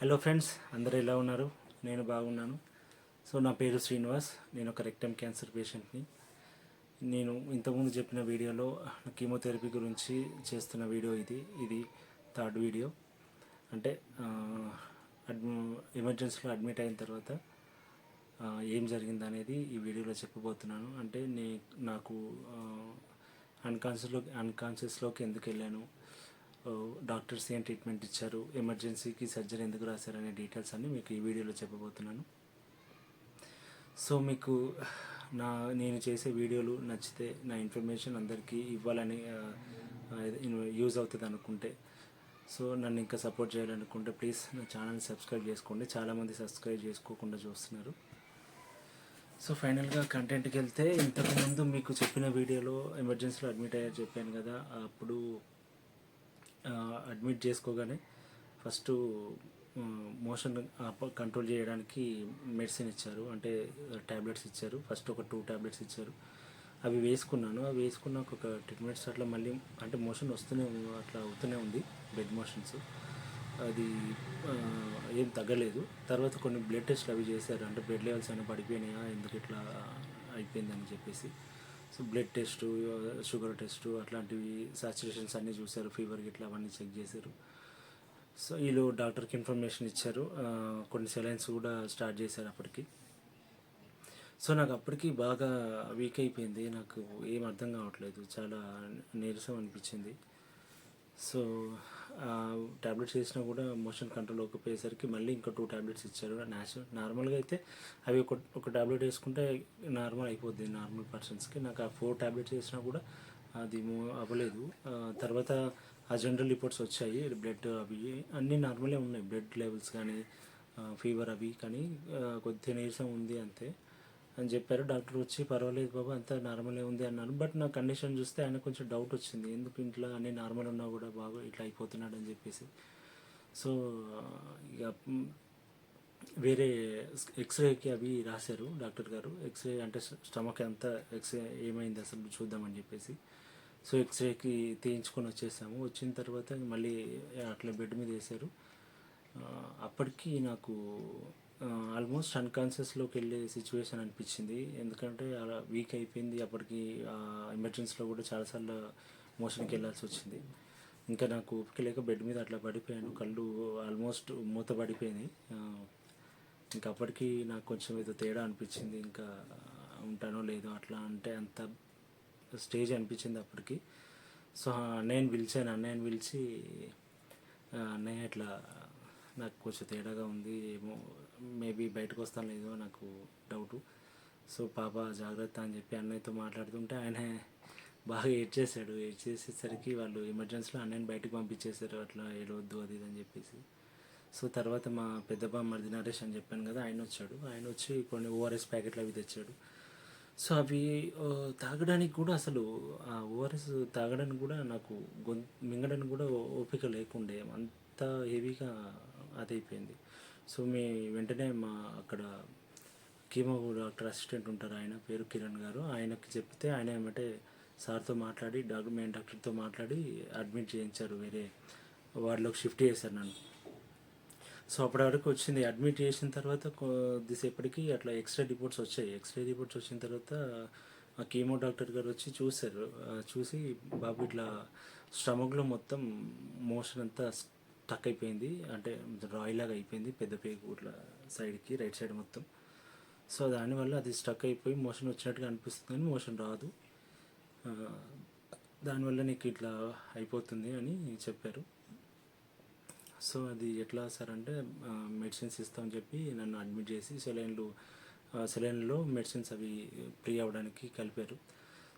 Hello friends అందరూ ఎలా ఉన్నారు? నేను బాగున్నాను. సో నా పేరు శ్రీనివాస్. నేను ఒక రెక్టమ్ క్యాన్సర్ పేషెంట్ని నేను ఇంతకుముందు చెప్పిన వీడియోలో కీమోథెరపీ గురించి చేస్తున్న వీడియో ఇది. ఇది థర్డ్ వీడియో అంటే అడ్మి ఎమర్జెన్సీలో అడ్మిట్ అయిన తర్వాత ఏం జరిగింది అనేది ఈ వీడియోలో చెప్పబోతున్నాను. అంటే నే నాకు అన్కాన్షియస్లో అన్కాన్షియస్లోకి ఎందుకు వెళ్ళాను? డాక్టర్స్ ఏం ట్రీట్మెంట్ ఇచ్చారు? ఎమర్జెన్సీకి సర్జరీ ఎందుకు రాశారు అనే డీటెయిల్స్ అన్ని మీకు ఈ వీడియోలో చెప్పబోతున్నాను. సో మీకు నా నేను చేసే వీడియోలు నచ్చితే నా ఇన్ఫర్మేషన్ అందరికీ ఇవ్వాలని యూజ్ అవుతుంది అనుకుంటే. సో నన్ను ఇంకా సపోర్ట్ చేయాలనుకుంటే ప్లీజ్ నా ఛానల్ సబ్స్క్రైబ్ చేసుకోండి. చాలామంది సబ్స్క్రైబ్ చేసుకోకుండా చూస్తున్నారు. సో ఫైనల్గా కంటెంట్కి వెళ్తే ఇంతకుముందు మీకు చెప్పిన వీడియోలో ఎమర్జెన్సీలో అడ్మిట్ అయ్యారు చెప్పాను కదా అప్పుడు అడ్మిట్ చేసుకోగానే ఫస్ట్ మోషన్ కంట్రోల్ చేయడానికి మెడిసిన్ ఇచ్చారు. అంటే ట్యాబ్లెట్స్ ఇచ్చారు. ఫస్ట్ ఒక టూ ట్యాబ్లెట్స్ ఇచ్చారు. అవి వేసుకున్నాను. అవి వేసుకున్నాక ఒక టెన్ మినిట్స్ అట్లా మళ్ళీ అంటే మోషన్ వస్తూనే అట్లా అవుతూనే ఉంది బెడ్ మోషన్స్ అది ఏం తగ్గలేదు. తర్వాత కొన్ని బ్లడ్ టెస్ట్లు అవి చేశారు. అంటే బ్లడ్ లెవెల్స్ అయినా పడిపోయినాయా? ఎందుకు ఇట్లా అయిపోయిందని చెప్పేసి. So blood test sugar test అట్లాంటివి సాచురేషన్స్ అన్నీ చూశారు ఫీవర్ గిట్ల అవన్నీ చెక్ చేశారు. సో వీళ్ళు డాక్టర్కి ఇన్ఫర్మేషన్ ఇచ్చారు. కొన్ని సెలైన్స్ కూడా స్టార్ట్ చేశారు అప్పటికి. సో నాకు అప్పటికి బాగా వీక్ అయిపోయింది. నాకు ఏం అర్థం కావట్లేదు. చాలా నీరసం అనిపించింది. సో ట్యాబ్లెట్స్ వేసినా కూడా మోషన్ కంట్రోల్ అవ్వకపోయేసరికి మళ్ళీ ఇంకా టూ ట్యాబ్లెట్స్ ఇచ్చారు. న్యాచురల్ నార్మల్గా అయితే అవి ఒక ఒక ట్యాబ్లెట్ వేసుకుంటే నార్మల్ అయిపోద్ది నార్మల్ పర్సన్స్కి. నాకు ఆ ఫోర్ ట్యాబ్లెట్స్ వేసినా కూడా అది మూవ్ అవ్వలేదు. తర్వాత ఆ జనరల్ రిపోర్ట్స్ వచ్చాయి. బ్లడ్ అవి అన్నీ నార్మలే ఉన్నాయి. బ్లడ్ లెవెల్స్ కానీ ఫీవర్ అవి కానీ కొద్ది కొద్దిగా నీరసం ఉంది అంతే. అని చెప్పారు. డాక్టర్ వచ్చి పర్వాలేదు బాబు అంతా నార్మలే ఉంది అన్నాను. బట్ నా కండిషన్ చూస్తే ఆయన కొంచెం డౌట్ వచ్చింది. ఎందుకు ఇంట్లో అన్ని నార్మల్ ఉన్నా కూడా బాగా ఇట్లా అయిపోతున్నాడు అని చెప్పేసి. సో ఇక వేరే ఎక్స్రేకి అవి రాశారు డాక్టర్ గారు. ఎక్స్రే అంటే స్టమక్ అంతా ఎక్స్రే ఏమైంది అసలు చూద్దామని చెప్పేసి. సో ఎక్స్రేకి తీయించుకొని వచ్చేసాము. వచ్చిన తర్వాత మళ్ళీ అట్లా బెడ్ మీద వేశారు. అప్పటికి నాకు ఆల్మోస్ట్ అన్కాన్షియస్లోకి వెళ్ళే సిచ్యువేషన్ అనిపించింది. ఎందుకంటే అలా వీక్ అయిపోయింది. అప్పటికి ఎమర్జెన్సీలో కూడా చాలాసార్లు మోషన్కి వెళ్ళాల్సి వచ్చింది. ఇంకా నాకు ఓపిక లేక బెడ్ మీద అట్లా పడిపోయాను. కళ్ళు ఆల్మోస్ట్ మూత పడిపోయినాయి ఇంకా అప్పటికి నాకు కొంచెం ఏదో తేడా అనిపించింది. ఇంకా ఉంటానో లేదో అట్లా అంటే అంత స్టేజ్ అనిపించింది అప్పటికి. సో అన్నయ్యని పిలిచాను. అన్నయ్యని పిలిచి అన్నయ్య ఇట్లా నాకు కొంచెం తేడాగా ఉంది ఏమో మేబీ బయటకు వస్తాను లేదో నాకు డౌటు. సో పాప జాగ్రత్త అని చెప్పి అన్నయ్యతో మాట్లాడుతుంటే ఆయన బాగా ఏడ్చేశాడు ఏడ్చేసేసరికి వాళ్ళు ఎమర్జెన్సీలో అన్నయ్యని బయటకు పంపించేశారు. అట్లా ఏడవద్దు అది ఇది అని చెప్పేసి. సో తర్వాత మా పెద్ద బామ్మది నరేష్ అని చెప్పాను కదా ఆయన వచ్చాడు. ఆయన వచ్చి కొన్ని ఓఆర్ఎస్ ప్యాకెట్లు అవి తెచ్చాడు. సో అవి తాగడానికి కూడా అసలు ఆ ఓఆర్ఎస్ తాగడానికి కూడా నాకు గొంతు మింగడానికి కూడా ఓపిక లేకుండే అంత హెవీగా అదైపోయింది. సో మీ వెంటనే మా అక్కడ కీమో డాక్టర్ అసిస్టెంట్ ఉంటారు ఆయన పేరు కిరణ్ గారు. ఆయనకి చెప్తే ఆయన ఏమంటే సార్తో మాట్లాడి డాక్టర్ మెయిన్ డాక్టర్తో మాట్లాడి అడ్మిట్ చేయించారు. వేరే వార్డులోకి షిఫ్ట్ చేశారు నన్ను. సో అప్పటి వరకు వచ్చింది. అడ్మిట్ చేసిన తర్వాత కొద్దిసేపటికి అట్లా ఎక్స్రే రిపోర్ట్స్ వచ్చాయి. ఎక్స్రే రిపోర్ట్స్ వచ్చిన తర్వాత ఆ కీమో డాక్టర్ గారు వచ్చి చూశారు. చూసి బాబు ఇట్లా స్టమక్లో మొత్తం మోషన్ అంతా స్టక్ అయిపోయింది అంటే రాయిలాగా అయిపోయింది పెద్ద పేగు ఇట్లా సైడ్కి రైట్ సైడ్ మొత్తం. సో దానివల్ల అది స్టక్ అయిపోయి మోషన్ వచ్చినట్టుగా అనిపిస్తుంది కానీ మోషన్ రాదు. దానివల్ల నీకు ఇట్లా అయిపోతుంది అని చెప్పారు. సో అది ఎట్లా సార్ అంటే మెడిసిన్స్ ఇస్తామని చెప్పి నన్ను అడ్మిట్ చేసి సెలైన్లు సెలైన్లో మెడిసిన్స్ అవి ఫ్రీ అవ్వడానికి కలిపారు.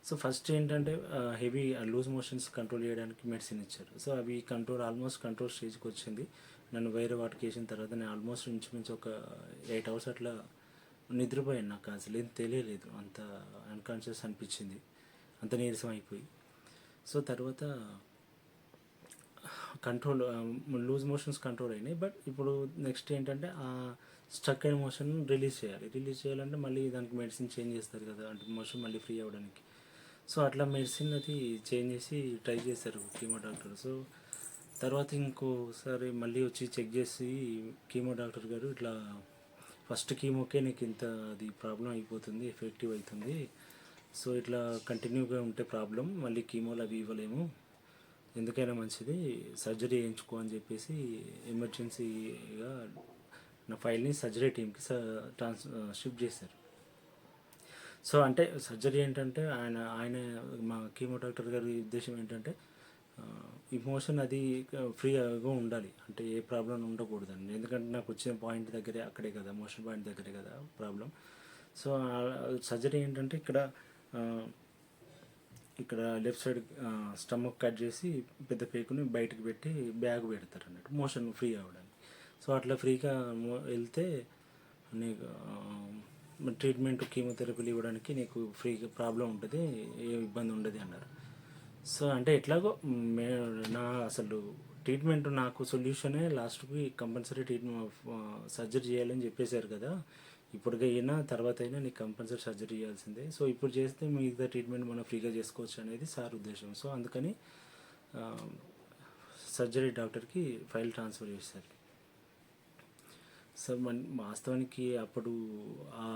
సో ఫస్ట్ ఏంటంటే హెవీ లూజ్ మోషన్స్ కంట్రోల్ చేయడానికి మెడిసిన్ ఇచ్చారు. సో అవి కంట్రోల్ ఆల్మోస్ట్ కంట్రోల్ స్టేజ్కి వచ్చింది. నన్ను వేరే వాటికి వేసిన తర్వాత నేను ఆల్మోస్ట్ ఇంచుమించు ఒక ఎయిట్ అవర్స్ అట్లా నిద్రపోయాను నాకు అసలు. ఏం తెలియలేదు. అంత అన్కాన్షియస్ అనిపించింది. అంత నీరసం అయిపోయి. సో తర్వాత కంట్రోల్ లూజ్ మోషన్స్ కంట్రోల్ అయినాయి. బట్ ఇప్పుడు నెక్స్ట్ ఏంటంటే ఆ స్టక్ అయిన మోషన్ రిలీజ్ చేయాలి. రిలీజ్ చేయాలంటే మళ్ళీ దానికి మెడిసిన్ చేంజ్ చేస్తారు కదా. అంటే మోషన్ మళ్ళీ ఫ్రీ అవ్వడానికి. సో అట్లా మెడిసిన్ అది చేంజ్ చేసి ట్రై చేశారు కీమో డాక్టర్. సో తర్వాత ఇంకోసారి మళ్ళీ వచ్చి చెక్ చేసి కీమో డాక్టర్ గారు ఇట్లా ఫస్ట్ కీమోకే నీకు ఇంత అది ప్రాబ్లం అయిపోతుంది ఎఫెక్టివ్ అవుతుంది. సో ఇట్లా కంటిన్యూగా ఉంటే ప్రాబ్లం మళ్ళీ కీమోలు అవి ఇవ్వలేము. ఎందుకైనా మంచిది సర్జరీ చేయించుకో అని చెప్పేసి ఎమర్జెన్సీగా నా ఫైల్ని సర్జరీ టీమ్కి ట్రాన్స్ షిఫ్ట్ చేశారు. సో అంటే సర్జరీ ఏంటంటే ఆయన ఆయన మా కీమో డాక్టర్ గారి ఉద్దేశం ఏంటంటే ఇమోషన్ అది ఫ్రీగా ఉండాలి. అంటే ఏ ప్రాబ్లం ఉండకూడదండి. ఎందుకంటే నాకు వచ్చిన పాయింట్ దగ్గరే అక్కడే కదా మోషన్ పాయింట్ దగ్గరే కదా ప్రాబ్లం సో సర్జరీ ఏంటంటే ఇక్కడ ఇక్కడ లెఫ్ట్ సైడ్ స్టమక్ కట్ చేసి పెద్ద పేకుని బయటకు పెట్టి బ్యాగ్ పెడతారు అన్నట్టు మోషన్ ఫ్రీ అవ్వడానికి. సో అట్లా ఫ్రీగా వెళ్తే నీకు ట్రీట్మెంట్ కీమోథెరపీలు ఇవ్వడానికి నీకు ఫ్రీగా ప్రాబ్లం ఉంటుంది ఏ ఇబ్బంది ఉండదు అన్నారు. సో అంటే ఎట్లాగో మే నా అసలు ట్రీట్మెంట్ నాకు సొల్యూషనే లాస్ట్కి కంపల్సరీ ట్రీట్మెంట్ సర్జరీ చేయాలని చెప్పేశారు కదా. ఇప్పటికే అయినా తర్వాత అయినా నీకు కంపల్సరీ సర్జరీ చేయాల్సిందే. సో ఇప్పుడు చేస్తే మిగతా ట్రీట్మెంట్ మనం ఫ్రీగా చేసుకోవచ్చు అనేది సార్ ఉద్దేశం. సో అందుకని సర్జరీ డాక్టర్కి ఫైల్ ట్రాన్స్ఫర్ చేశారు. సో మన వాస్తవానికి అప్పుడు ఆ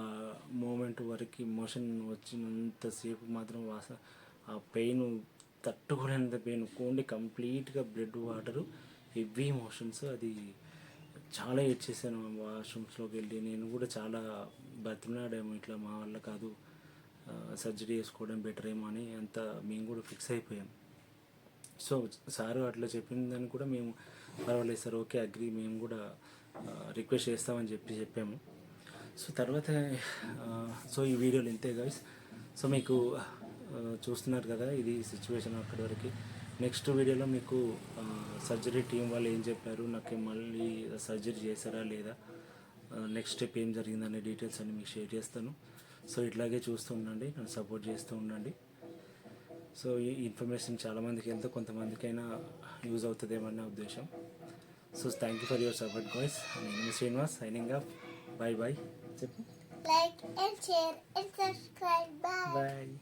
మూమెంట్ వరకు మోషన్ వచ్చినంతసేపు మాత్రం వాస ఆ పెయిన్ తట్టుకోలేనంత పెయిన్ ఓన్లీ కంప్లీట్గా బ్లడ్ వాటరు హెవీ మోషన్స్ అది చాలా ఏడ్చేసాను వాష్రూమ్స్లోకి వెళ్ళి. నేను కూడా చాలా బతిమలాడాము. ఇట్లా మా వల్ల కాదు సర్జరీ చేసుకోవడం బెటర్ ఏమో అని అంత మేము కూడా ఫిక్స్ అయిపోయాం. సో సారు అట్లా చెప్పిందని కూడా మేము పర్వాలేదు సార్. Okay agree. మేము కూడా రిక్వెస్ట్ చేస్తామని చెప్పి చెప్పాము. సో తర్వాత సో ఈ వీడియోలు ఇంతే గైస్ సో మీకు చూస్తున్నారు కదా ఇది సిచ్యువేషన్ అక్కడి వరకు. నెక్స్ట్ వీడియోలో మీకు సర్జరీ టీం వాళ్ళు ఏం చెప్పారు? నాకు మళ్ళీ సర్జరీ చేశారా లేదా? నెక్స్ట్ స్టెప్ ఏం జరిగిందనే డీటెయిల్స్ అన్ని మీకు షేర్ చేస్తాను. సో ఇట్లాగే చూస్తూ ఉండండి నన్ను సపోర్ట్ చేస్తూ ఉండండి. సో ఈ ఇన్ఫర్మేషన్ చాలామందికి వెళ్తే కొంతమందికైనా యూజ్ అవుతుందేమన్న ఉద్దేశం. So thank you for your support guys నేను Srinivas signing up bye bye చెప్పు like and share and subscribe bye bye